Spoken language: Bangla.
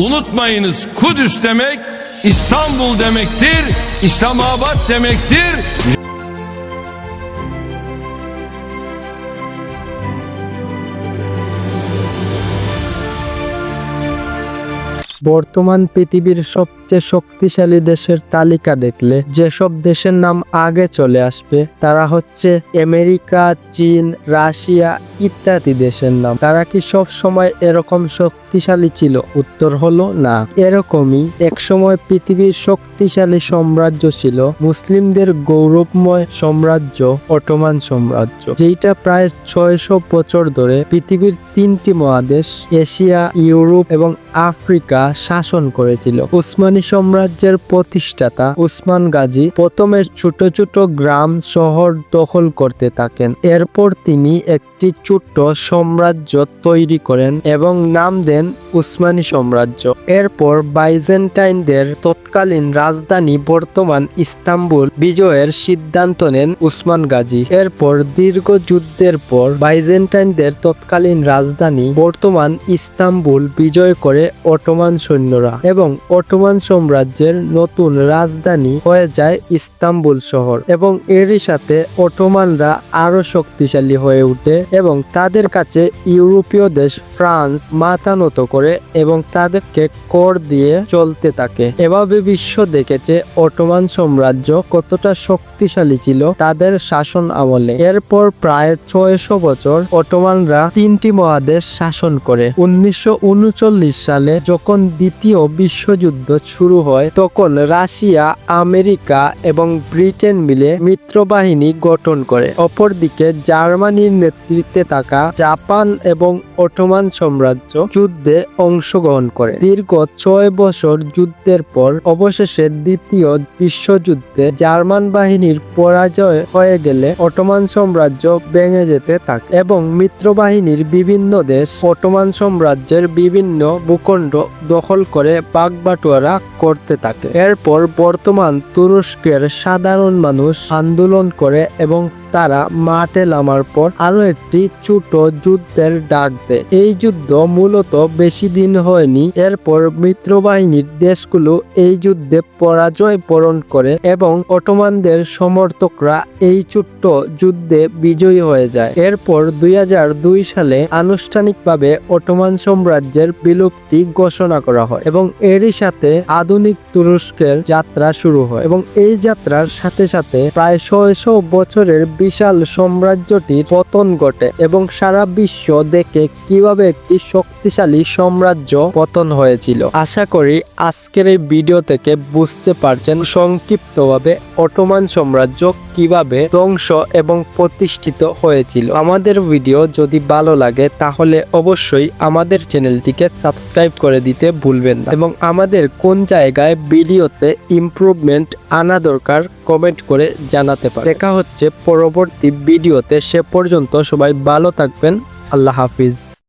Unutmayınız Kudüs demek İstanbul demektir, İslamabad demektir, বর্তমান পৃথিবীর সবচেয়ে শক্তিশালী দেশের তালিকা দেখলে, যেসব দেশের নাম আগে চলে আসবে, তারা হচ্ছে আমেরিকা, চীন, রাশিয়া ইত্যাদি দেশের নাম। তারা কি সব সময় এরকম শক্তিশালী ছিল? উত্তর হলো না। এরকমই একসময় পৃথিবীর শক্তিশালী সাম্রাজ্য ছিল মুসলিমদের গৌরবময় সাম্রাজ্য, অটোমান সাম্রাজ্য যেটা প্রায় ছয়শো বছর ধরে পৃথিবীর তিনটি মহাদেশ, এশিয়া, ইউরোপ এবং আফ্রিকা শাসন করেছিল। উসমানী সাম্রাজ্যের প্রতিষ্ঠাতা উসমান গাজী প্রথমে ছোট ছোট গ্রাম শহর দখল করতে থাকেন। এরপর তিনি একটি ছোট্ট সাম্রাজ্য তৈরি করেন এবং নাম দেন উসমানী সাম্রাজ্য। এরপর বাইজেন্টাইনদের তৎকালীন রাজধানী বর্তমান ইস্তাম্বুল বিজয়ের সিদ্ধান্ত নেন উসমান গাজী। এরপর দীর্ঘ যুদ্ধের পর বাইজেন্টাইনদের তৎকালীন রাজধানী বর্তমান ইস্তাম্বুল বিজয় করে অটোমান সৈন্যরা এবং অটোমান সাম্রাজ্যের নতুন রাজধানী হয়ে যায় ইস্তাম্বুল শহর এবং এরই সাথে অটোমানরা আরও শক্তিশালী হয়ে ওঠে এবং তাদের কাছে ইউরোপীয় দেশ ফ্রান্স মাথা নত করে এবং তাদেরকে কর দিয়ে চলতে থাকে। এভাবে বিশ্ব দেখেছে অটোমান সাম্রাজ্য কতটা শক্তিশালী ছিল তাদের শাসন আমলে। এরপর প্রায় ছয়শো বছর অটোমানরা তিনটি মহাদেশ শাসন করে। উনিশশো উনচল্লিশ সালে যখন দ্বিতীয় বিশ্বযুদ্ধ শুরু হয়, তখন রাশিয়া, আমেরিকা এবং ব্রিটেন মিলে মিত্রবাহিনী গঠন করে। অপরদিকে জার্মানির নেতৃত্বে থাকা জাপান এবং অটোমান সাম্রাজ্য যুদ্ধে অংশগ্রহণ করে। দীর্ঘ ছয় বছর যুদ্ধের পর অবশেষে দ্বিতীয় বিশ্বযুদ্ধে জার্মান বাহিনীর পরাজয় হয়ে গেলে অটোমান সাম্রাজ্য ভেঙে যেতে থাকে এবং মিত্রবাহিনীর বিভিন্ন দেশ অটোমান সাম্রাজ্যের বিভিন্ন ভূখণ্ড দখল করে বাগবাটোয়ারা করতে থাকে। এরপর বর্তমান তুরস্কের সাধারণ মানুষ আন্দোলন করে এবং তারা মাঠে নামার পর আরও একটি ছোট যুদ্ধের ডাক দেয়। এই যুদ্ধ মূলত বেশি দিন হয়নি, এরপর মিত্রবাহিনীর দেশগুলো এই যুদ্ধে পরাজয় বরণ করে এবং অটোমানদের সমর্থকরা এই ছোট্ট যুদ্ধে বিজয়ী হয়ে যায়। এরপর দুই হাজার দুই সালে আনুষ্ঠানিকভাবে অটোমান সাম্রাজ্যের বিলুপ্তি ঘোষণা করা হয় এবং এরই সাথে আধুনিক তুরস্কের যাত্রা শুরু হয় এবং এই যাত্রার সাথে সাথে প্রায় ছয়শো বছরের বিশাল সাম্রাজ্যটির পতন ঘটে এবং সারা বিশ্ব দেখে কীভাবে একটি শক্তিশালী সাম্রাজ্য পতন হয়েছিল। আশা করি আজকের এই ভিডিও থেকে বুঝতে পারছেন সংক্ষিপ্তভাবে অটোমান সাম্রাজ্য কীভাবে ধ্বংস এবং প্রতিষ্ঠিত হয়েছিল। আমাদের ভিডিও যদি ভালো লাগে, তাহলে অবশ্যই আমাদের চ্যানেলটিকে সাবস্ক্রাইব করে দিতে ভুলবেন না। এবং আমাদের কোন জায়গায় ভিডিওতে ইমপ্রুভমেন্ট আনা দরকার কমেন্ট করে জানাতে পারে দেখা হচ্ছে পরবর্তী ভিডিওতে। সে পর্যন্ত সবাই ভালো থাকবেন। আল্লাহ হাফিজ।